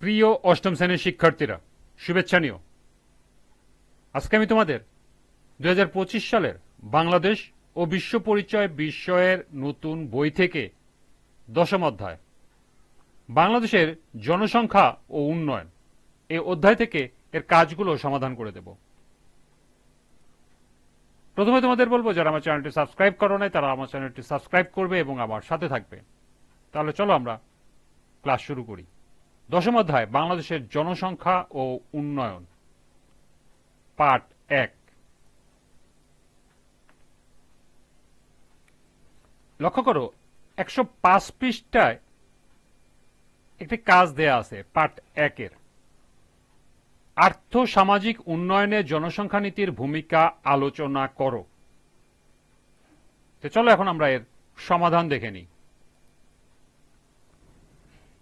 প্রিয় অষ্টম শ্রেণির শিক্ষার্থীরা, শুভেচ্ছা নিও। আজকে আমি তোমাদের দু হাজার পঁচিশ সালের বাংলাদেশ ও বিশ্ব পরিচয় বিষয়ের নতুন বই থেকে দশম অধ্যায়, বাংলাদেশের জনসংখ্যা ও উন্নয়ন এই অধ্যায় থেকে এর কাজগুলো সমাধান করে দেব। প্রথমে তোমাদের বলব, যারা আমার চ্যানেলটি সাবস্ক্রাইব করো নাই, তারা আমার চ্যানেলটি সাবস্ক্রাইব করবে এবং আমার সাথে থাকবে। তাহলে চলো আমরা ক্লাস শুরু করি। দশম অধ্যায়, বাংলাদেশের জনসংখ্যা ও উন্নয়ন পার্ট এক। লক্ষ্য করো, একশো পাঁচ পৃষ্ঠায় একটি কাজ দেয়া আছে পার্ট একের। আর্থ সামাজিক উন্নয়নে জনসংখ্যা নীতির ভূমিকা আলোচনা করো। চলো এখন আমরা এর সমাধান দেখে নিই।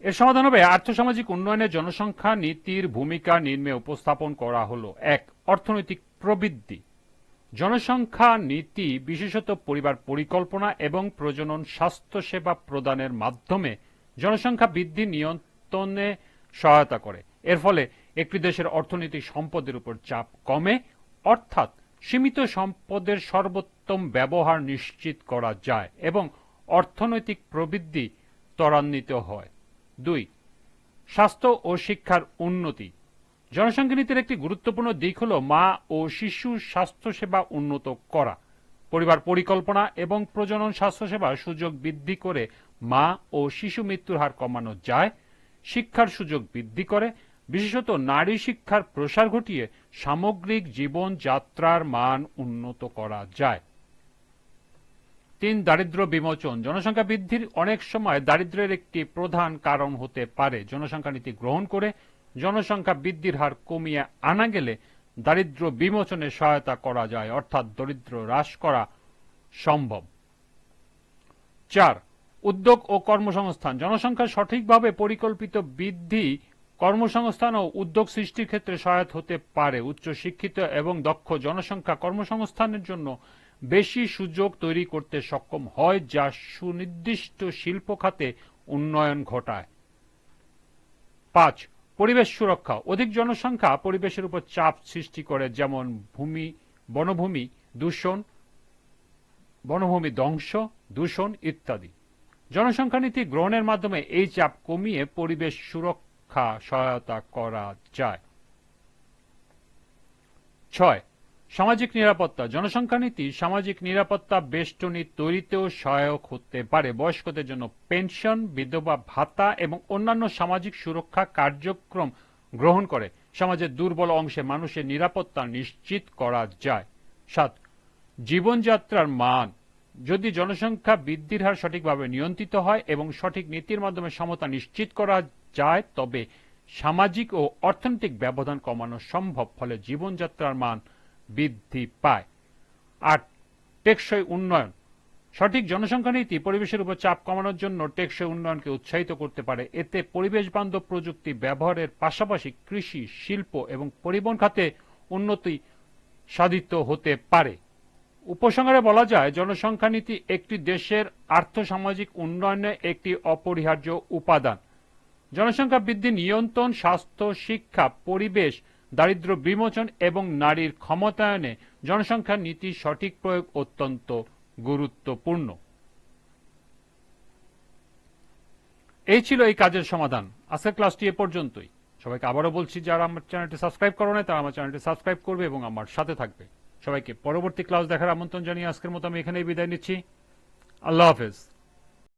এর সমাধান হবে আর্থসামাজিক উন্নয়নে জনসংখ্যা, নীতির ভূমিকা নিম্নে উপস্থাপন করা হলো। এক, অর্থনৈতিক প্রবৃদ্ধি। জনসংখ্যা, নীতি, বিশেষত পরিবার পরিকল্পনা এবং প্রজনন স্বাস্থ্যসেবা প্রদানের মাধ্যমে জনসংখ্যা বৃদ্ধি নিয়ন্ত্রণে সহায়তা করে। এর ফলে একটি দেশের অর্থনৈতিক সম্পদের উপর চাপ কমে, অর্থাৎ সীমিত সম্পদের সর্বোত্তম ব্যবহার নিশ্চিত করা যায় এবং অর্থনৈতিক প্রবৃদ্ধি ত্বরান্বিত হয়। দুই, স্বাস্থ্য ও শিক্ষার উন্নতি। জনসংখ্যা নীতির একটি গুরুত্বপূর্ণ দিক হল মা ও শিশু স্বাস্থ্যসেবা উন্নত করা। পরিবার পরিকল্পনা এবং প্রজনন স্বাস্থ্যসেবার সুযোগ বৃদ্ধি করে মা ও শিশু মৃত্যুর হার কমানো যায়, শিক্ষার সুযোগ বৃদ্ধি করে, বিশেষত নারী শিক্ষার প্রসার ঘটিয়ে সামগ্রিক জীবনযাত্রার মান উন্নত করা যায়। তিন দারিদ্র বিমোচন। জনসংখ্যা বৃদ্ধির অনেক সময় দারিদ্র্যের একটি প্রধান কারণ হতে পারে। জনসংখ্যা নীতি গ্রহণ করে জনসংখ্যা বৃদ্ধির হার কমিয়ে আনা গেলে দারিদ্র বিমোচনে সহায়তা করা যায়, অর্থাৎ দরিদ্র হ্রাস করা সম্ভব। চার, উদ্যোগ ও কর্মসংস্থান। জনসংখ্যা সঠিকভাবে পরিকল্পিত বৃদ্ধি কর্মসংস্থান ও উদ্যোগ সৃষ্টির ক্ষেত্রে সহায়ক হতে পারে। উচ্চ শিক্ষিত এবং দক্ষ জনসংখ্যা কর্মসংস্থানের জন্য বেশি সুযোগ তৈরি করতে সক্ষম হয় যা সুনির্দিষ্ট শিল্প খাতে উন্নয়ন ঘটায়। পাঁচ, পরিবেশ সুরক্ষা। অধিক জনসংখ্যা পরিবেশের উপর চাপ সৃষ্টি করে, যেমন ভূমি, বনভূমি, দূষণ, বনভূমি ধ্বংস, দূষণ ইত্যাদি। জনসংখ্যা নীতি গ্রহণের মাধ্যমে এই চাপ কমিয়ে পরিবেশ সুরক্ষা সহায়তা করা যায়। ছয় সামাজিক নিরাপত্তা, জনসংখ্যা নীতি, সামাজিক নিরাপত্তা বেষ্টনী তৈরিতেও সহায়ক হতে পারে। বয়স্কদের জন্য পেনশন, বিধবা ভাতা এবং অন্যান্য সামাজিক সুরক্ষা কার্যক্রম গ্রহণ করে। সমাজের দুর্বল অংশে মানুষের নিরাপত্তা নিশ্চিত করা যায়। সাত, জীবনযাত্রার মান। যদি জনসংখ্যা বৃদ্ধির হার সঠিকভাবে নিয়ন্ত্রিত হয় এবং সঠিক নীতির মাধ্যমে সমতা নিশ্চিত করা যায়, তবে সামাজিক ও অর্থনৈতিক ব্যবধান কমানো সম্ভব। ফলে জীবনযাত্রার মান বৃদ্ধি পায়। আট টেকসই উন্নয়ন, সঠিক জনসংখ্যা নীতি, পরিবেশের উপর চাপ কমানোর জন্য টেকসই উন্নয়নকে উৎসাহিত করতে পারে। এতে পরিবেশ বান্ধব প্রযুক্তি ব্যবহারের পাশাপাশি কৃষি, শিল্প এবং পরিবহন খাতে উন্নতি সাধিত হতে পারে। উপসংহারে বলা যায়, জনসংখ্যা নীতি একটি দেশের আর্থসামাজিক উন্নয়নে একটি অপরিহার্য উপাদান। জনসংখ্যা বৃদ্ধি নিয়ন্ত্রণ, স্বাস্থ্য, শিক্ষা, পরিবেশ দারিদ্র বিমোচন এবং নারীর ক্ষমতায়নে জনসংখ্যা নীতি সঠিক প্রয়োগ অত্যন্ত গুরুত্বপূর্ণ। এই ছিল এই কাজের সমাধান। আজকের ক্লাসটি এ পর্যন্তই। সবাইকে আবারও বলছি, যারা আমার চ্যানেলটি সাবস্ক্রাইব করো না তারা আমার চ্যানেলটি সাবস্ক্রাইব করবে এবং আমার সাথে থাকবে। সবাইকে পরবর্তী ক্লাস দেখার আমন্ত্রণ জানিয়ে আজকের মতো আমি এখানেই বিদায় নিচ্ছি। আল্লাহ হাফেজ।